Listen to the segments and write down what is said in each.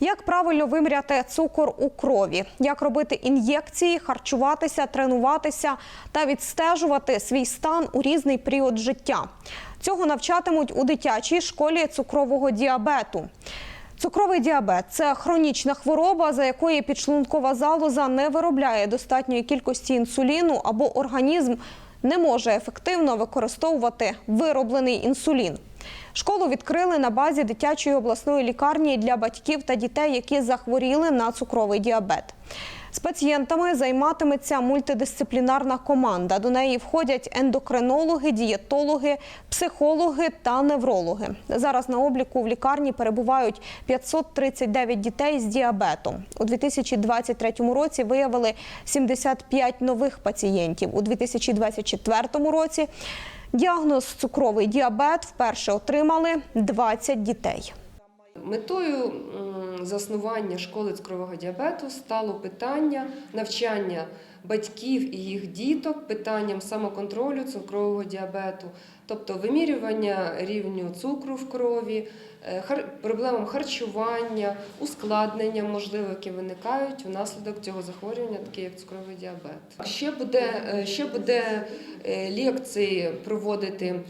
Як правильно виміряти цукор у крові, як робити ін'єкції, харчуватися, тренуватися та відстежувати свій стан у різний період життя. Цього навчатимуть у дитячій школі цукрового діабету. Цукровий діабет це хронічна хвороба, за якої підшлункова залоза не виробляє достатньої кількості інсуліну або організм не може ефективно використовувати вироблений інсулін. Школу відкрили на базі дитячої обласної лікарні для батьків та дітей, які захворіли на цукровий діабет. З пацієнтами займатиметься мультидисциплінарна команда. До неї входять ендокринологи, дієтологи, психологи та неврологи. Зараз на обліку в лікарні перебувають 539 дітей з діабетом. У 2023 році виявили 75 нових пацієнтів. У 2024 році діагноз цукровий діабет вперше отримали 20 дітей. Метою заснування школи цукрового діабету стало питання навчання батьків і їх діток питанням самоконтролю цукрового діабету, тобто вимірювання рівню цукру в крові, е, проблемам харчування, ускладнення, можливо, які виникають внаслідок цього захворювання, таке як цукровий діабет. Ще буде, е, ще буде е, лекції проводити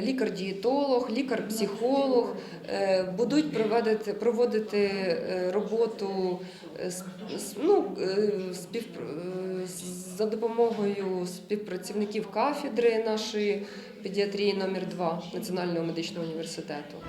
лікар-дієтолог, лікар-психолог, будуть проводити, проводити роботу ну, спів, за допомогою співпрацівників кафедри нашої педіатрії номер 2 Національного медичного університету.